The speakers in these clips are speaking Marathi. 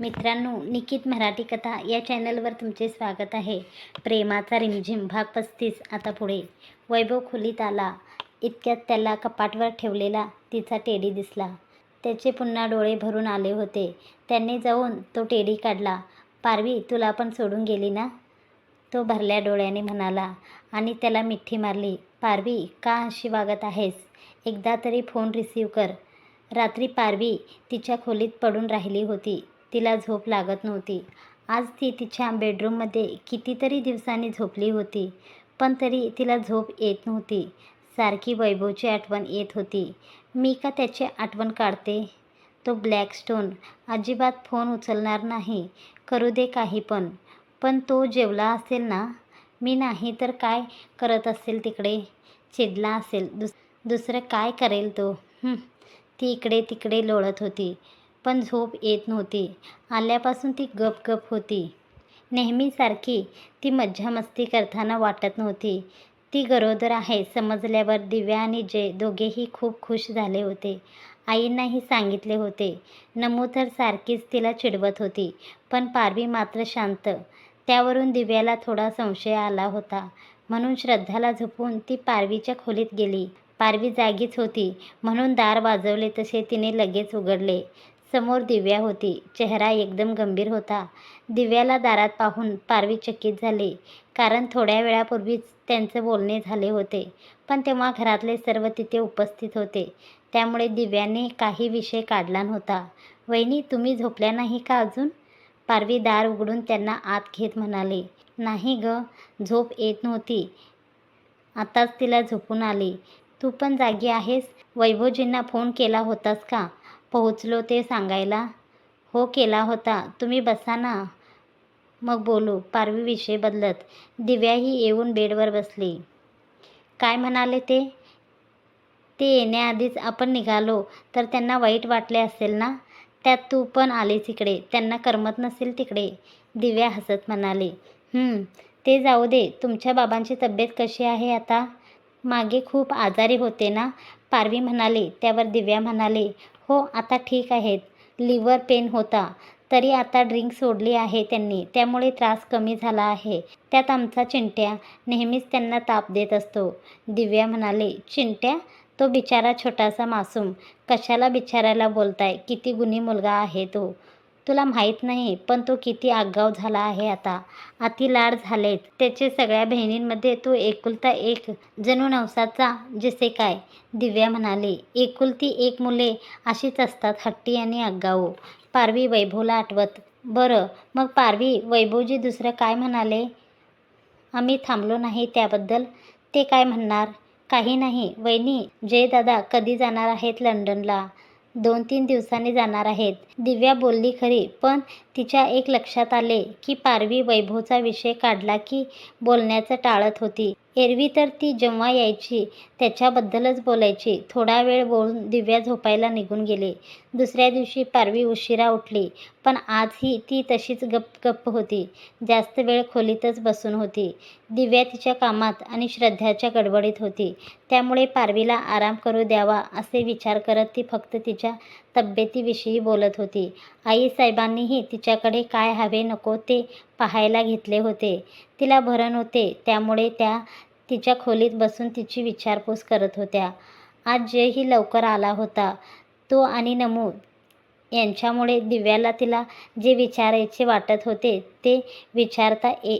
मित्रांनो निकित मराठी कथा या चॅनलवर तुमचे स्वागत आहे. प्रेमाचा रिमझिम भाग पस्तीस. आता पुढे. वैभव खोलीत आला. इतक्यात त्याला कपाटवर ठेवलेला तिचा टेडी दिसला. त्याचे पुन्हा डोळे भरून आले होते. त्यांनी जाऊन तो टेडी काढला. पारवी तुला पण सोडून गेली ना? तो भरल्या डोळ्याने म्हणाला आणि त्याला मिठी मारली. पारवी का अशी वागत आहेस? एकदा तरी फोन रिसीव कर. रात्री पारवी तिच्या खोलीत पडून राहिली होती. तिला झोप लागत नव्हती. आज ती तिच्या बेडरूममध्ये कितीतरी दिवसांनी झोपली होती पण तरी तिला झोप येत नव्हती. सारखी वैभवची आठवण येत होती. मी का त्याची आठवण काढते? तो ब्लॅकस्टोन अजिबात फोन उचलणार नाही. करू दे काही पण. पण तो जेवला असेल ना? मी नाही तर काय करत असेल तिकडे? चिडला असेल. दुस दुसरं काय करेल तो? ती इकडे तिकडे लोळत होती. पण झोप येत नव्हती. आल्यापासून ती गप गप होती. नेहमीसारखी ती मज्जा मस्ती करताना वाटत नव्हती. ती गरोदर आहे समजल्यावर दिव्या आणि जय दोघेही खूप खुश झाले होते. आईंनाही सांगितले होते. नमू तर सारखीच तिला चिडवत होती पण पारवी मात्र शांत. त्यावरून दिव्याला थोडा संशय आला होता. म्हणून श्रद्धाला झोपून ती पारवीच्या खोलीत गेली. पारवी जागीच होती. म्हणून दार वाजवले तसे तिने लगेच उघडले. समोर दिव्या होती. चेहरा एकदम गंभीर होता. दिव्याला दारात पाहून पारवी चकित झाली. कारण थोड्या वेळापूर्वीच त्यांचं बोलणे झाले होते. पण तेव्हा घरातले सर्व तिथे उपस्थित होते. त्यामुळे दिव्याने काही विषय काढला नव्हता. वहिनी तुम्ही झोपल्या नाही का अजून? पारवी दार उघडून त्यांना आत घेत म्हणाले. नाही ग झोप येत नव्हती. आताच तिला झोपून आली. तू पण जागी आहेस? वैभवजींना फोन केला होतास का? पोहोचलो ते सांगायला. हो केला होता. तुम्ही बसा ना. मग बोलू पारवी विषय बदलत. दिव्याही येऊन बेडवर बसली. काय म्हणाले ते? ते येण्याआधीच आपण निघालो. तर त्यांना वाईट वाटले असेल ना? त्यात तू पण आलीस इकडे. त्यांना करमत नसेल तिकडे. दिव्या हसत म्हणाली. ते जाऊ दे. तुमच्या बाबांची तब्येत कशी आहे आता? मागे खूप आजारी होते ना? पारवी म्हणाली. त्यावर दिव्या म्हणाले. हो आता ठीक आहेत. लिव्हर पेन होता. तरी आता ड्रिंक सोडली आहे त्यांनी. त्यामुळे त्रास कमी झाला आहे. त्यात आमचा चिंट्या नेहमीच त्यांना ताप देत असतो. दिव्या म्हणाले चिंट्या तो बिचारा छोटासा मासूम. कशाला बिचारायला बोलताय? किती गुणी मुलगा आहे तो. तुला माहीत नाही पण तो किती आगाव झाला आहे आता. अति लाड झालेत. त्याचे सगळ्या बहिणींमध्ये तो एकुलता एक जणू नवसाचा जसे काय? दिव्या म्हणाले. एकुलती एक मुले अशीच असतात हट्टी आणि आगाऊ. पारवी वैभवला आठवत. बरं मग पारवी वैभवजी दुसरं काय म्हणाले? आम्ही थांबलो नाही त्याबद्दल. ते काय म्हणणार? काही नाही. वहिनी जयदादा कधी जाणार आहेत लंडनला? दोन तीन दिवसांनी जाणार आहेत. दिव्या बोलली खरी पण तिच्या एक लक्षात आले की पारवी वैभवचा विषय काढला की बोलण्याचं टाळत होती. एरवी तर ती जेव्हा यायची त्याच्याबद्दलच बोलायची. थोडा वेळ बोलून दिव्या झोपायला निघून गेले. दुसऱ्या दिवशी पारवी उशिरा उठली पण आजही ती तशीच गप गप्प होती. जास्त वेळ खोलीतच बसून होती. दिव्या तिच्या कामात आणि श्रद्धाच्या गडबडीत होती. त्यामुळे पारवीला आराम करू द्यावा असे विचार करत ती फक्त तिच्या तब्येतीविषयी बोलत होती. आईसाहेबांनीही तिच्याकडे काय हवे नको ते पाहायला घेतले होते. तिला भरण होते त्यामुळे त्या तिच्या खोलीत बसून तिची विचारपूस करत होत्या. आज जयही लवकर आला होता तो आणि नमू यांच्यामुळे दिव्याला तिला जे विचारायचे वाटत होते ते विचारता ए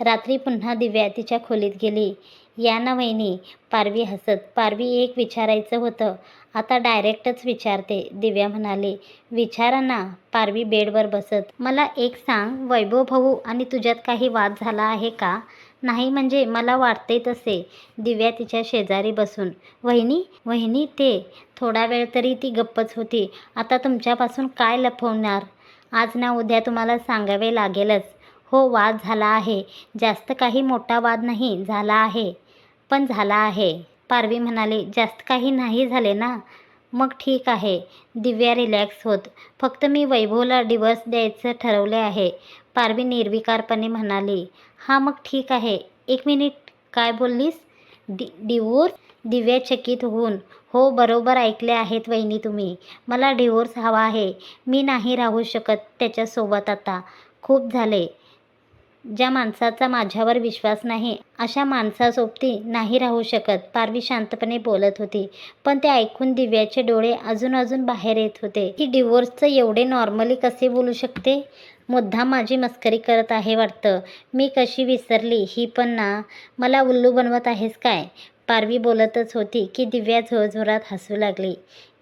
रात्री पुन्हा दिव्या तिच्या खोलीत गेली. या ना वहिनी पारवी हसत पारवी एक विचारायचं होतं. आता डायरेक्टच विचारते दिव्या म्हणाले. विचारा ना पारवी बेडवर बसत. मला एक सांग वैभव भाऊ आणि तुझ्यात काही वाद झाला आहे का? नाही म्हणजे मला वाटते तसे. दिव्या तिच्या शेजारी बसून वहिनी वहिनी ते. थोडा वेळ तरी ती गप्पच होती. आता तुमच्यापासून काय लपवणार? आज ना उद्या तुम्हाला सांगावे लागेलच. हो वाद झाला आहे. जास्त काही मोठा वाद नाही झाला आहे. पण झाला आहे. पारवी म्हणाले जास्त काही नाही झाले ना? मग ठीक आहे. दिव्या रिलॅक्स होत फक्त मी वैभवला डिवोर्स द्यायचं ठरवले आहे. पारवी निर्विकारपणे म्हणाली हां मग ठीक आहे. एक मिनिट काय बोललीस? डि डिवोर्स? दिव्याचकित होऊन. हो बरोबर ऐकले आहेत वहिनी तुम्ही. मला डिवोर्स हवा आहे. मी नाही राहू शकत त्याच्यासोबत आता. खूप झाले. ज्या माणसाचा माझ्यावर विश्वास नाही अशा माणसासोबती नाही राहू शकत पारवी शांतपणे बोलत होती. पण ते ऐकून दिव्याचे डोळे अजून अजून बाहेर येत होते. की डिवोर्सचं एवढे नॉर्मली कसे बोलू शकते? मुद्दा माझी मस्करी करत आहे वाटतं. मी कशी विसरली? ही पण ना. मला उल्लू बनवत आहेस काय? पारवी बोलतच होती की दिव्या झोरझोरात हसू लागली.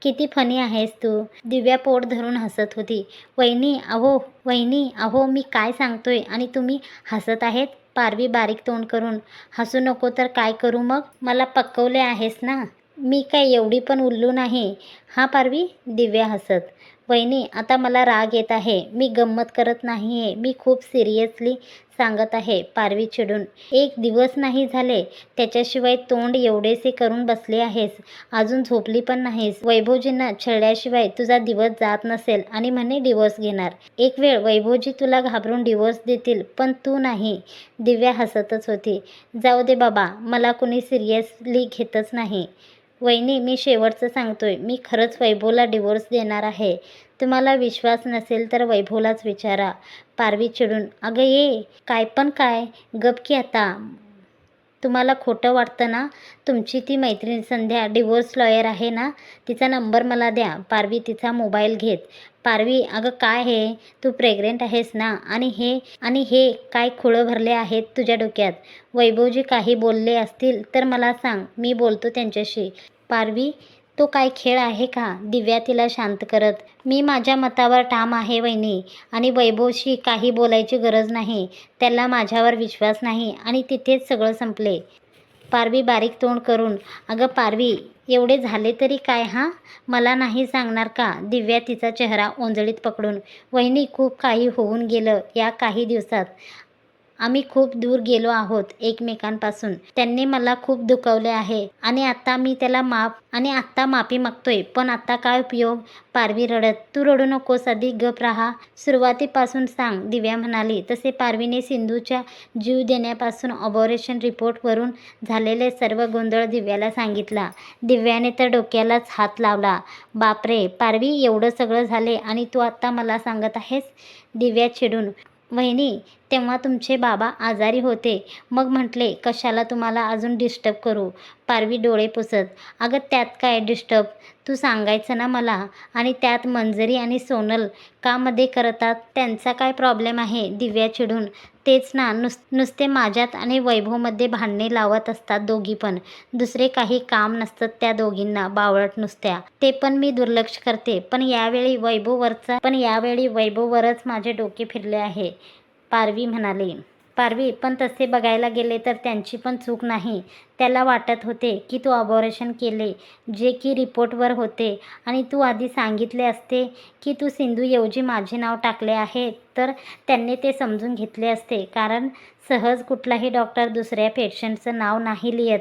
किती फनी आहेस तू. दिव्या पोट धरून हसत होती. वहिनी अहो वहिनी अहो मी काय सांगतोय? आणि तुम्ही हसत आहेत? पारवी बारीक तोंड करून हसू नको तर काय करू मग? मला पक्कवले आहेस ना? मी काय एवढी पण उल्लू नाही. हा पारवी दिव्या हसत. वहिनी आता मला राग येत आहे. मी गंमत करत नाही आहे मी खूप सिरियसली सांगत आहे पारवी चिडून. एक दिवस नाही झाले. त्याच्याशिवाय तोंड एवढेसे करून बसले आहेस. अजून झोपली पण नाहीस. वैभवजींना छळल्याशिवाय तुझा दिवस जात नसेल आणि म्हणे डिवोर्स घेणार. एक वेळ वैभवजी तुला घाबरून डिवोर्स देतील पण तू नाही. दिव्या हसतच होती. जाऊ दे बाबा मला कुणी सिरियसली घेतच नाही. वहिनी मी शेवटचं सांगतोय. मी खरंच वैभवला डिवोर्स देणार आहे. तुम्हाला विश्वास नसेल तर वैभवलाच विचारा. पारवी चिडून अगं ये काय पण काय गप की आता. तुम्हाला खोटं वाटतं ना तुमची ती मैत्रीण संध्या डिवोर्स लॉयर आहे ना तिचा नंबर मला द्या. पारवी तिचा मोबाईल घेत. पारवी अगं काय हे? तू प्रेग्नेंट आहेस ना? आणि हे आणि हे काय खुळं भरले आहेत तुझ्या डोक्यात? वैभवजी काही बोलले असतील तर मला सांग. मी बोलतो त्यांच्याशी. पारवी तो काय खेळ आहे का? दिव्या तिला शांत करत मी माझ्या मतावर ठाम आहे वहिनी आणि वैभवशी काही बोलायची गरज नाही. त्याला माझ्यावर विश्वास नाही आणि तिथेच सगळं संपले. पारवी बारीक तोंड करून अगं पारवी एवढे झाले तरी काय हां? मला नाही सांगणार का? दिव्या तिचा चेहरा ओंजळीत पकडून वहिनी खूप काही होऊन गेलं या काही दिवसात. आम्ही खूप दूर गेलो आहोत एकमेकांपासून. त्यांनी मला खूप दुखवले आहे. आणि आता मी त्याला माफ आणि आत्ता माफी मागतोय. पण आत्ता काय उपयोग? पारवी रडत तू रडू नकोस अधिक गप राहा. सुरुवातीपासून सांग दिव्या म्हणाली. तसे पारवीने सिंधूच्या जीव देण्यापासून ऑपरेशन रिपोर्टवरून झालेले सर्व गोंधळ दिव्याला सांगितला. दिव्याने तर डोक्यालाच हात लावला. बापरे पारवी एवढं सगळं झाले आणि तू आत्ता मला सांगत आहेस? दिव्या चिडून वहिनी तेव्हा तुमचे बाबा आजारी होते. मग म्हटले कशाला तुम्हाला अजून डिस्टर्ब करू? पारवी डोळे पुसत. अगं त्यात काय डिस्टर्ब तू सांगायचं ना मला. आणि त्यात मंजरी आणि सोनल का मध्ये करतात? त्यांचा काय प्रॉब्लेम आहे? दिव्या चिडून. तेच ना नुस नुसते माझ्यात आणि वैभवमध्ये भांडणे लावत असतात दोघी पण. दुसरे काही काम नसतं त्या दोघींना बावळट नुसत्या. ते पण मी दुर्लक्ष करते. पण यावेळी वैभववरचा पण यावेळी वैभववरच माझे डोके फिरले आहे. पारवी म्हणाली. पारवी पण तसे बघायला गेले तर त्यांची पण चूक नाही. त्याला वाटत होते की तू ऑपरेशन केले जे की रिपोर्टवर होते. आणि तू आधी सांगितले असते की तू सिंधूऐवजी माझे नाव टाकले आहे तर त्यांनी ते समजून घेतले असते. कारण सहज कुठलाही डॉक्टर दुसऱ्या पेशंटचं नाव नाही लिहित.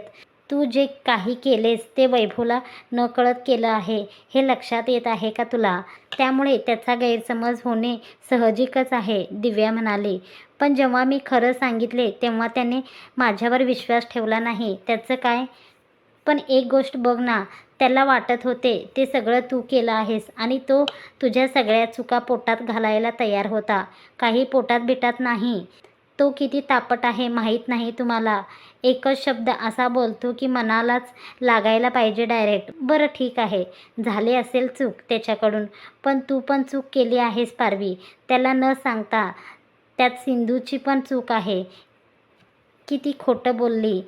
तू जे काही केलेस ते वैभवला नकळत केलं आहे हे लक्षात येत आहे का तुला? त्यामुळे त्याचा गैरसमज होणे सहजिकच आहे दिव्या म्हणाली. पण जेव्हा मी खरं सांगितले तेव्हा त्याने माझ्यावर विश्वास ठेवला नाही. त्याचं काय? पण एक गोष्ट बघ ना त्याला वाटत होते ते सगळं तू केलं आहेस आणि तो तुझ्या सगळ्या चुका पोटात घालायला तयार होता. काही पोटात बिटात नाही. तो किती तापट आहे माहीत नाही तुम्हाला. एकच शब्द असा बोलतो की मनालाच लागायला पाहिजे डायरेक्ट बरं ठीक आहे झाले असेल चूक त्याच्याकडून. पण तू पण चूक केली आहेस पारवी. त्याला न सांगता त्यात सिंधूची पण चूक आहे. किती खोटं बोलली.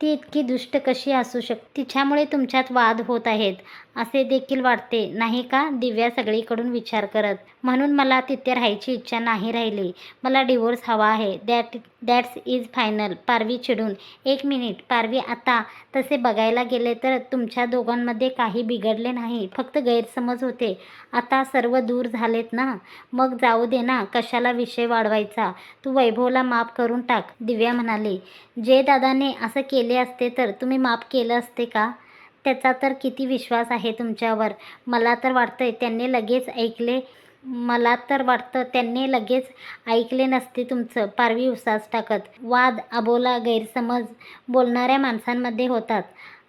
ती इतकी दुष्ट कशी असू शकते तिच्यामुळे तुमच्यात वाद होत आहेत. असे देखील वाटते नाही का? दिव्या सगळीकडून विचार करत. म्हणून मला तिथे राहायची इच्छा नाही राहिली. मला डिवोर्स हवा आहे. That that's is final Parvi चिडून एक मिनिट पारवी आता. तसे बघायला गेले तर तुमच्या दोघांमध्ये काही बिघडले नाही. फक्त गैरसमज होते. आता सर्व दूर झालेत ना? मग जाऊ दे ना. कशाला विषय वाढवायचा? तू वैभवला माफ करून टाक दिव्या म्हणाली. जे दादाने असं केले असते तर तुम्ही माफ केलं असते का? त्याचा तर किती विश्वास आहे तुमच्यावर? मला तर वाटतंय त्यांनी लगेच ऐकले. मला तर वाटतं त्यांनी लगेच ऐकले नसते तुमचं पारवी उसास टाकत. वाद अबोला गैरसमज बोलणाऱ्या माणसांमध्ये होतात.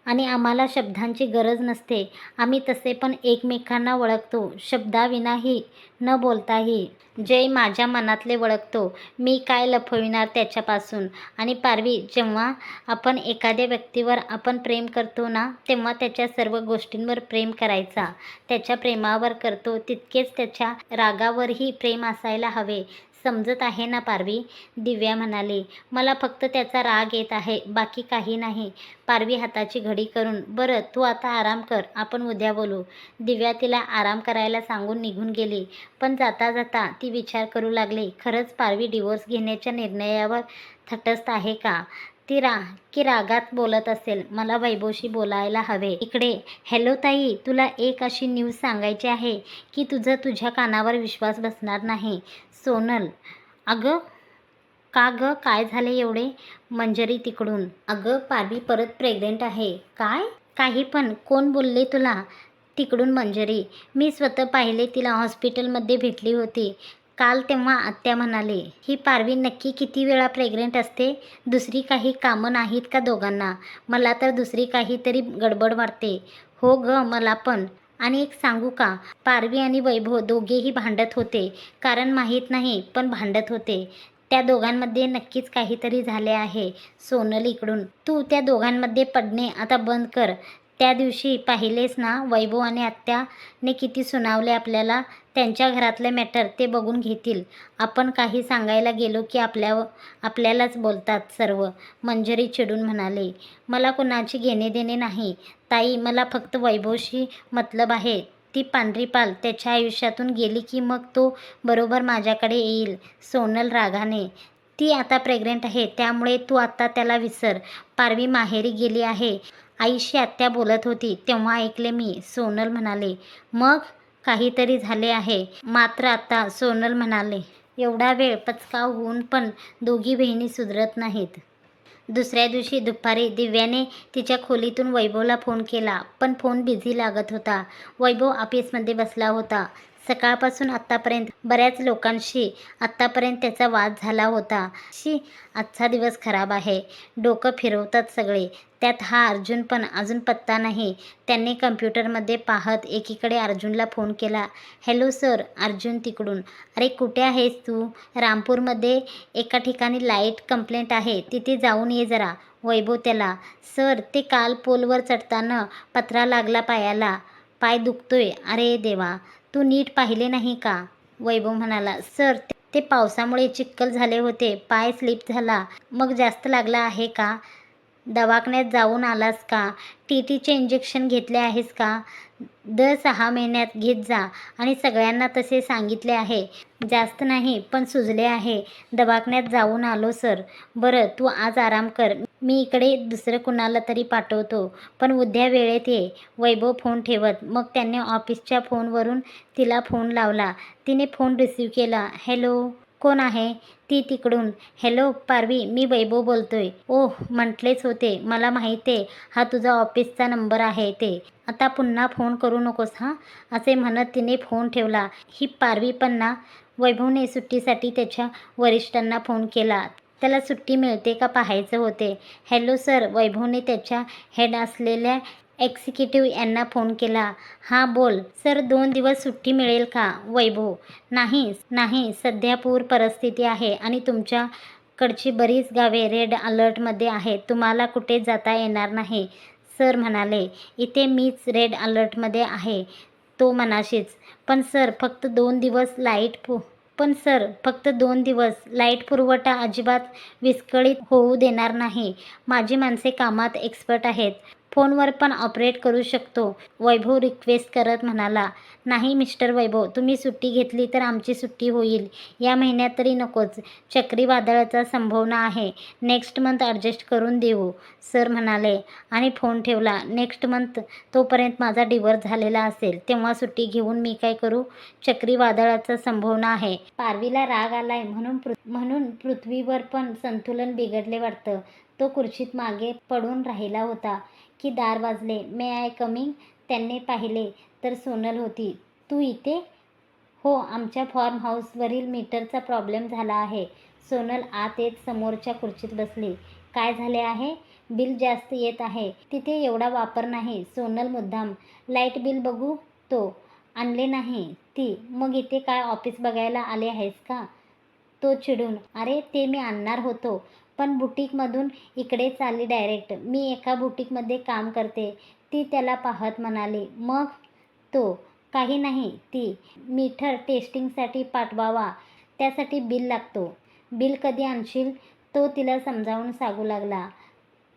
आणि आम्हाला शब्दांची गरज नसते. आम्ही तसे पण एकमेकांना ओळखतो शब्दाविनाही न बोलताही जय माझ्या मनातले ओळखतो मी काय लपविणार त्याच्यापासून? आणि पारवी जेव्हा आपण एखाद्या व्यक्तीवर आपण प्रेम करतो ना तेव्हा त्याच्या सर्व गोष्टींवर प्रेम करायचा. त्याच्या प्रेमावर करतो तितकेच त्याच्या रागावरही प्रेम असायला हवे. समजत आहे ना पारवी? दिव्या म्हणाली. मला फक्त त्याचा राग येत आहे बाकी काही नाही. पारवी हाताची घडी करून बरं तू आता आराम कर आपण उद्या बोलू. दिव्या तिला आराम करायला सांगून निघून गेली. पण जाता जाता ती विचार करू लागली खरंच पारवी डिवोर्स घेण्याच्या निर्णयावर तटस्थ आहे का? ती रा की रागात बोलत असेल मला वैभवशी बोलायला हवे. इकडे हॅलो ताई तुला एक अशी न्यूज सांगायची आहे की तुझं तुझ्या कानावर विश्वास बसणार नाही. सोनल अगं का गं काय झाले एवढे? मंजरी तिकडून. अगं पारवी परत प्रेग्नेंट आहे. काय? काही पण कोण बोलले तुला? तिकडून मंजरी. मी स्वतः पाहिले तिला हॉस्पिटलमध्ये भेटली होती. काल तेव्हा आत्या म्हणाले ही पारवी नक्की किती वेळा प्रेग्नेंट असते? दुसरी काही कामं नाहीत का दोघांना? मला तर दुसरी काहीतरी गडबड वाटते. हो ग मला पण. आणि एक सांगू का? पारवी आणि वैभव दोघेही भांडत होते. कारण माहीत नाही पण भांडत होते. त्या दोघांमध्ये नक्कीच काहीतरी झाले आहे सोनल इकडून. तू त्या दोघांमध्ये पडणे आता बंद कर. त्या दिवशी पाहिलेस ना वैभव आणि आत्याने किती सुनावले आपल्याला? त्यांच्या घरातले मॅटर ते बघून घेतील. आपण काही सांगायला गेलो की आपल्या आपल्यालाच बोलतात सर्व. मंजरी चिडून म्हणाले मला कुणाची घेणे देणे नाही. ताई मला फक्त वैभवशी मतलब आहे. ती पांढरी पाल त्याच्या आयुष्यातून गेली की मग तो बरोबर माझ्याकडे येईल सोनल रागाने ती आता प्रेग्नेंट आहे. त्यामुळे तू आता त्याला विसर. पारवी माहेरी गेली आहे. आईशी आत्या बोलत होती तेव्हा ऐकले मी सोनल म्हणाले मग? काहीतरी झाले आहे. मात्र आता सोनल म्हणाले एवढा वेळ पचकाव होऊन पण दोघी बहिणी सुधरत नाहीत. दुसऱ्या दिवशी दुपारी दिव्याने तिच्या खोलीतून वैभवला फोन केला पण फोन बिझी लागत होता. वैभव ऑफिसमध्ये बसला होता. सकाळपासून आत्तापर्यंत बऱ्याच लोकांशी आत्तापर्यंत त्याचा वाद झाला होता. शी आजचा दिवस खराब आहे. डोकं फिरवतात सगळे. त्यात हा अर्जुन पण अजून पत्ता नाही. त्यांनी कम्प्युटरमध्ये पाहत एकीकडे अर्जुनला फोन केला. हॅलो सर अर्जुन तिकडून. अरे कुठे आहेस तू? रामपूरमध्ये एका ठिकाणी लाइट कंप्लेंट आहे. तिथे जाऊन ये जरा. वैभव त्याला सर ते काल पोलवर चढताना पत्रा लागला पायाला. पाय दुखतोय. अरे देवा. तू नीट पाहिले नाही का? वैभव म्हणाला सर ते पावसामुळे चिक्कल झाले होते. पाय स्लिप झाला. मग जास्त लागला आहे का? दवाखान्यात जाऊन आलास का? टी टीचे इंजेक्शन घेतले आहेस का? दर सहा महिन्यात घेत जा. आणि सगळ्यांना तसे सांगितले आहे. जास्त नाही पण सुजले आहे. दवाखान्यात जाऊन आलो सर. बरं तू आज आराम कर. मी इकडे दुसरं कुणाला तरी पाठवतो. पण उद्या वेळेत ये. वैभव फोन ठेवत. मग त्याने ऑफिसच्या फोनवरून तिला फोन लावला. तिने फोन रिसीव केला. हॅलो कोण आहे? ती तिकडून. हॅलो पारवी मी वैभव बोलतोय. ओह म्हटलेच होते. मला माहिती आहे. हा तुझा ऑफिसचा नंबर आहे ते. आता पुन्हा फोन करू नकोस हां? असे म्हणत तिने फोन ठेवला. ही पारवी पण ना वैभवने सुट्टीसाठी त्याच्या वरिष्ठांना फोन केला. त्याला सुट्टी मिळते का पाहायचं होते. हॅलो सर वैभवने त्याच्या हेड असलेल्या एक्झिक्युटिव्ह यांना फोन केला. हां बोल. सर दोन दिवस सुट्टी मिळेल का? वैभव. नाही नाही. सध्या पूर परिस्थिती आहे आणि तुमच्याकडची बरीच गावे रेड अलर्टमध्ये आहेत. तुम्हाला कुठे जाता येणार नाही. सर म्हणाले. इथे मीच रेड अलर्टमध्ये आहे तो मनाशीच पण सर फक्त दोन दिवस लाइट पु पण सर फक्त दोन दिवस लाइट पुरवठा अजिबात विस्कळीत होऊ देणार नाही. माझी माणसे कामात एक्सपर्ट आहेत. फोनवर पण ऑपरेट करू शकतो. वैभव रिक्वेस्ट करत म्हणाला नाही मिस्टर वैभव तुम्ही सुट्टी घेतली तर आमची सुट्टी होईल. या महिन्यात तरी नकोच. चक्रीवादळाचा संभावना आहे. नेक्स्ट मंथ ॲडजस्ट करून देऊ. सर म्हणाले. आणि फोन ठेवला नेक्स्ट मंथ तोपर्यंत माझा डिवोर्स झालेला असेल. तेव्हा सुट्टी घेऊन मी काय करू? चक्रीवादळाचा संभावना आहे. पारवीला राग आलाय म्हणून पृ म्हणून पृथ्वीवर पण संतुलन बिघडले वाटतं. तो खुर्चीत मागे पडून राहिला होता. की दार वाजले. मे आय कमिंग त्यांनी पाहिले तर सोनल होती. तू इथे? हो आमच्या फॉर्म हाऊसवरील मीटरचा प्रॉब्लेम झाला आहे. सोनल आत येत समोरच्या खुर्चीत बसली. काय झाले आहे? बिल जास्त येत आहे. तिथे एवढा वापर नाही. सोनल मुद्दाम. लाइट बिल बघू तो. आणले नाही ती. मग इथे काय ऑफिस बघायला आले आहेस का? तो चिडून. अरे ते मी आणणार होतो. पण बुटीकमधून इकडे आली डायरेक्ट मी एका बुटीकमध्ये काम करते. ती त्याला पाहत म्हणाली मग तो काही नाही ती मीठर टेस्टिंगसाठी पाठवावा. त्यासाठी बिल लागतो. बिल कधी आणशील? तो तिला समजावून सांगू लागला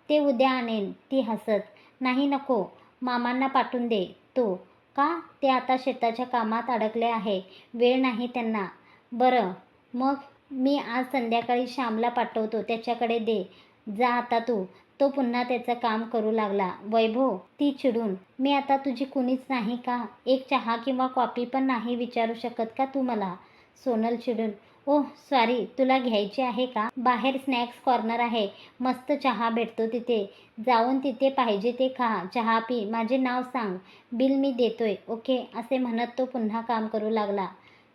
ते उद्या आणेन. ती हसत नाही नको मामांना पाठवून दे. तो का? ते आता शेताच्या कामात अडकले आहे. वेळ नाही त्यांना. बरं मग? मी आज संध्याकाळी श्यामला पाठवतो त्याच्याकडे दे. जा आता तू. तो पुन्हा त्याचं काम करू लागला. वैभव ती चिडून मी आता तुझी कुणीच नाही का? एक चहा किंवा कॉफी पण नाही विचारू शकत का तू मला? सोनल चिडून ओह सॉरी तुला घ्यायची आहे का? बाहेर स्नॅक्स कॉर्नर आहे. मस्त चहा भेटतो तिथे. जाऊन तिथे पाहिजे ते खा. चहा पी. माझे नाव सांग. बिल मी देतोय. ओके? असे म्हणत तो पुन्हा काम करू लागला.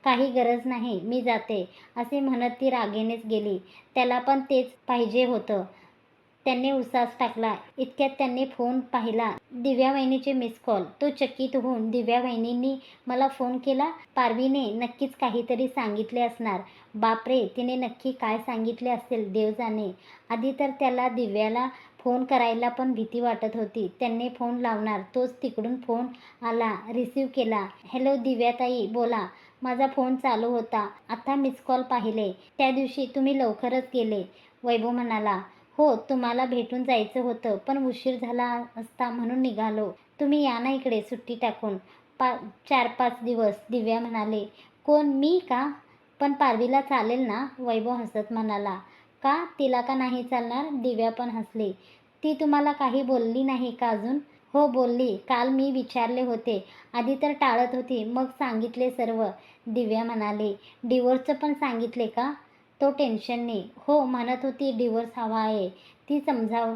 काही गरज नाही मी जाते असे म्हणत ती रागेनेच गेली. त्याला पण तेच पाहिजे होतं. त्यांनी उसास टाकला. इतक्यात त्यांनी फोन पाहिला. दिव्या वहिनीचे मिस कॉल तो चकित होऊन दिव्या वहिनींनी मला फोन केला. पारवीने नक्कीच काहीतरी सांगितले असणार. बापरे तिने नक्की काय सांगितले असेल? देवजाने आधी तर त्याला दिव्याला फोन करायला पण भीती वाटत होती. त्यांनी फोन लावणार. तोच तिकडून फोन आला रिसीव केला. हॅलो दिव्याताई बोला. माझा फोन चालू होता. आता मिस कॉल पाहिले. त्या दिवशी तुम्ही लवकरच गेले वैभव म्हणाला. हो तुम्हाला भेटून जायचं होतं पण उशीर झाला असता म्हणून निघालो. तुम्ही या ना इकडे सुट्टी टाकून. पा चार पाच दिवस दिव्या म्हणाले. कोण मी का? पण पारवीला चालेल ना? वैभव हसत म्हणाला. का? तिला का नाही चालणार? दिव्या पण हसली. ती तुम्हाला काही बोलली नाही का अजून? हो बोलली. काल मी विचारले होते. आधी तर टाळत होती. मग सांगितले सर्व. दिव्या म्हणाली डिवोर्सचं पण सांगितले का? तो टेन्शनने हो म्हणत होती डिवोर्स हवा आहे. ती समजाव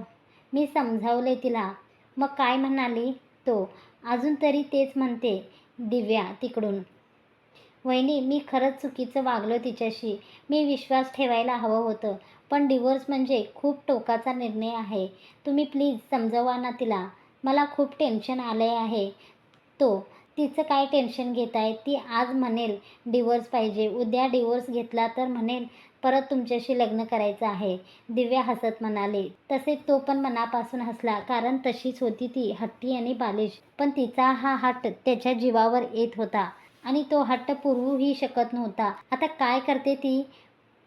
मी समजावले तिला. मग काय म्हणाली तो? अजून तरी तेच म्हणते. दिव्या तिकडून. वहिनी मी खरंच चुकीचं वागलो तिच्याशी. मी विश्वास ठेवायला हवं होतं. पण डिवोर्स म्हणजे खूप टोकाचा निर्णय आहे. तुम्ही प्लीज समजवा ना तिला. मला खूप टेन्शन आले आहे. तो तिचं काय टेन्शन घेत आहे ती आज म्हणेल डिवोर्स पाहिजे. उद्या डिवोर्स घेतला तर म्हणेल परत तुमच्याशी लग्न करायचं आहे. दिव्या हसत म्हणाले. तसे तो पण मनापासून हसला कारण तशीच होती ती हट्टी आणि बालिश. पण तिचा हा हट्ट त्याच्या जीवावर येत होता. आणि तो हट्ट पुरवूही शकत नव्हता. आता काय करते ती?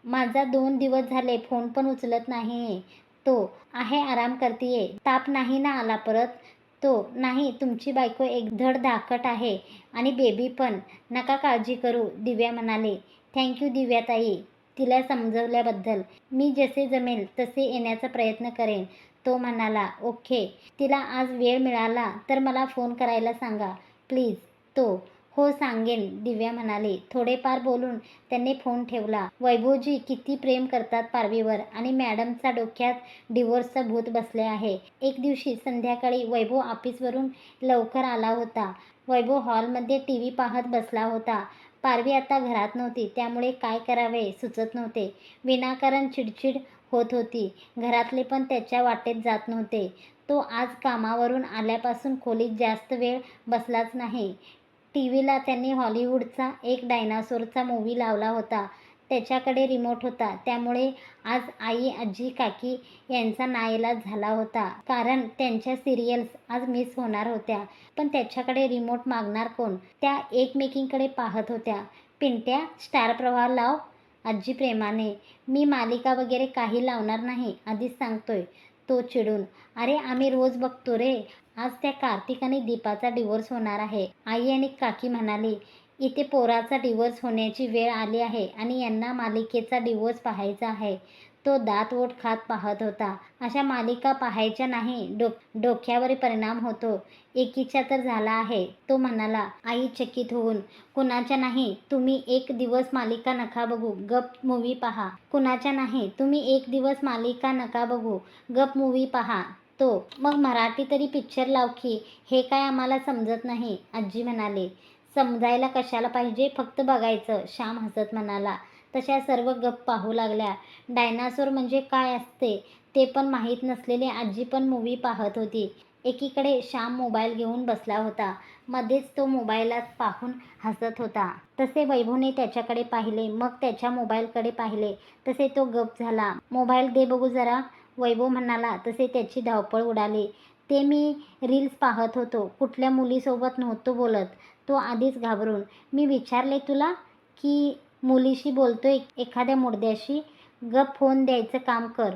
माझा दोन दिवस झाले फोन पण उचलत नाही तो आहे आराम करतीये. ताप नाही ना आला परत? तो नाही तुमची बायको एक धड धाकट आहे आणि बेबी पण. नका काळजी करू दिव्या म्हणाले. थँक्यू दिव्याताई तिला समजवल्याबद्दल. मी जसे जमेल तसे येण्याचा प्रयत्न करेन तो म्हणाला. ओके तिला आज वेळ मिळाला तर मला फोन करायला सांगा प्लीज. तो हो सांगेन दिव्या म्हणाली. थोडेफार बोलून त्यांनी फोन ठेवला. वैभवजी किती प्रेम करतात पारवीवर आणि मॅडमचा डोक्यात डिवोर्सचं भूत बसले आहे. एक दिवशी संध्याकाळी वैभव ऑफिसवरून लवकर आला होता. वैभव हॉलमध्ये टी व्ही पाहत बसला होता. पारवी आता घरात नव्हती त्यामुळे काय करावे सुचत नव्हते. विनाकारण चिडचिड होत होती. घरातले पण त्याच्या वाटेत जात नव्हते. तो आज कामावरून आल्यापासून खोलीत जास्त वेळ बसलाच नाही. टी व्हीला त्यांनी हॉलिवूडचा एक डायनासोरचा मूवी लावला होता. त्याच्याकडे रिमोट होता. त्यामुळे आज आई आजी काकी यांचा नाईलाज झाला होता. कारण त्यांच्या सिरियल्स आज मिस होणार होत्या. पण त्याच्याकडे रिमोट मागणार कोण? त्या एकमेकींकडे पाहत होत्या. पिंट्या स्टार प्रवाह लाव आजी प्रेमाने. मी मालिका वगैरे काही लावणार नाही आधीच सांगतोय. तो चिडून अरे आम्ही रोज बघतो रे. आज त्या कार्तिक आणि दीपाचा डिवोर्स होणार आहे. आई आणि काकी म्हणाली इथे पोराचा डिवोर्स होण्याची वेळ आली आहे आणि यांना मालिकेचा डिवोर्स पाहायचा आहे. तो दात ओठ खात पाहत होता. अशा मालिका पाहायच्या नाही डो डोक्यावर परिणाम होतो. एकीचा तर झाला आहे. तो म्हणाला आई चकित होऊन कुणाच्या नाही तुम्ही एक दिवस मालिका नका बघू गप मूवी पहा. कुणाच्या नाही तुम्ही एक दिवस मालिका नका बघू गप मूवी पहा. तो मग मराठी तरी पिक्चर लाव की हे काय आम्हाला समजत नाही आजी म्हणाले. समजायला कशाला पाहिजे? फक्त बघायचं श्याम हसत म्हणाला. तशा सर्व गप पाहू लागल्या. डायनासोर म्हणजे काय असते ते पण माहीत नसलेले आजी पण मूवी पाहत होती. एकीकडे श्याम मोबाईल घेऊन बसला होता. मध्येच तो मोबाईलात पाहून हसत होता. तसे वैभवने त्याच्याकडे पाहिले मग त्याच्या मोबाईलकडे पाहिले. तसे तो गप झाला. मोबाईल दे बघू जरा. वैभव म्हणाला तसे त्याची धावपळ उडाली. ते मी रील्स पाहत होतो. कुठल्या मुलीसोबत नव्हतो बोलत. तो आधीच घाबरून मी विचारले तुला की मुलीशी बोलतोय एखाद्या मुर्द्याशी गप फोन द्यायचं काम कर.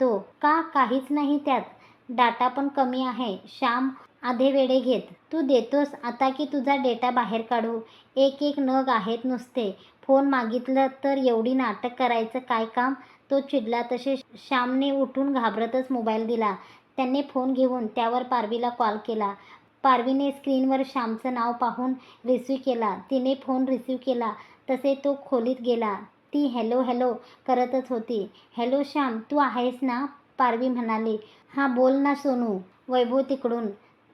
तो का? काहीच नाही त्यात. डाटा पण कमी आहे. श्याम आधे वेडे घेत. तू देतोस. आता की तुझा डेटा बाहेर काढू? एक एक नग आहेत नुसते. फोन मागितलं तर एवढी नाटक करायचं काय काम? तो चिडला. तसे श्यामने उठून घाबरतच मोबाईल दिला. त्यांनी फोन घेऊन त्यावर पारवीला कॉल केला. पारवीने स्क्रीनवर श्यामचं नाव पाहून रिसीव केला. तिने फोन रिसीव केला. तसे तो खोलीत गेला. ती हॅलो हॅलो करतच होती. हॅलो श्याम तू आहेस ना? पारवी म्हणाली. हां बोल ना सोनू. वैभव तिकडून.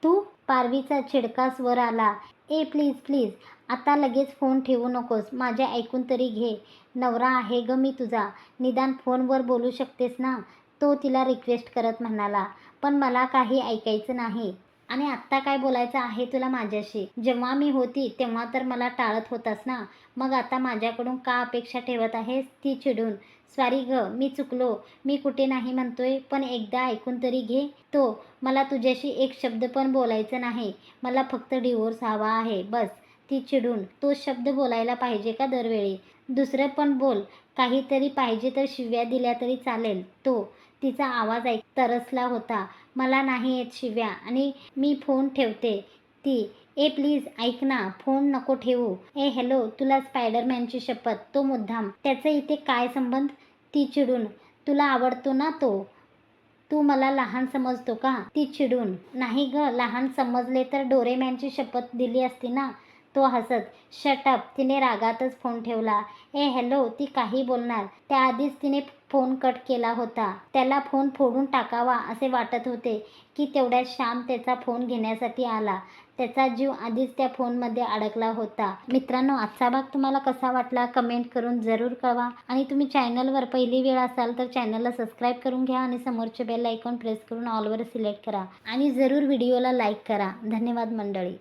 तू? पारवीचा छिडका स्वर आला. ए प्लीज प्लीज. आता लगेच फोन ठेवू नकोस. माझ्या ऐकून तरी घे. नवरा आहे ग मी तुझा. निदान फोनवर बोलू शकतेस ना? तो तिला रिक्वेस्ट करत म्हणाला. पण मला काही ऐकायचं नाही. आणि आत्ता काय बोलायचं आहे तुला माझ्याशी? जेव्हा मी होती तेव्हा तर मला टाळत होतास ना? मग आता माझ्याकडून का अपेक्षा ठेवत आहेस ती चिडून? स्वारी ग मी चुकलो. मी कुठे नाही म्हणतोय पण एकदा ऐकून तरी घे. तो मला तुझ्याशी एक शब्द पण बोलायचं नाही. मला फक्त डिवोर्स हवा आहे. बस. ती चिडून तो शब्द बोलायला पाहिजे का दरवेळी? दुसरं पण बोल काहीतरी पाहिजे तर शिव्या दिल्या तरी चालेल. तो तिचा आवाज ऐक तरसला होता मला नाही येत शिव्या आणि मी फोन ठेवते. ती ए प्लीज ऐक ना फोन नको ठेवू. ए हॅलो तुला स्पायडरमॅनची शपथ तो मुद्दाम त्याचं इथे काय संबंध? ती चिडून तुला आवडतो ना तो? तू मला लहान समजतो का? ती चिडून नाही ग लहान समजले तर डोरेमॅनची शपथ दिली असती ना? तो हसत शटअप तिने रागातच फोन ठेवला. ए हॅलो ती काही बोलणार. त्याआधीच तिने फोन कट केला होता. त्याला फोन फोडून टाकावा असे वाटत होते की तेवढ्यात श्याम त्याचा फोन घेण्यासाठी आला. त्याचा जीव आधीच त्या फोनमध्ये अडकला होता. मित्रांनो आजचा भाग तुम्हाला कसा वाटला कमेंट करून जरूर कळवा. आणि तुम्ही चॅनलवर पहिली वेळ असाल तर चॅनलला सबस्क्राईब करून घ्या आणि समोरचे बेल आयकॉन प्रेस करून ऑलवर सिलेक्ट करा. आणि जरूर व्हिडिओला लाईक करा. धन्यवाद मंडळी.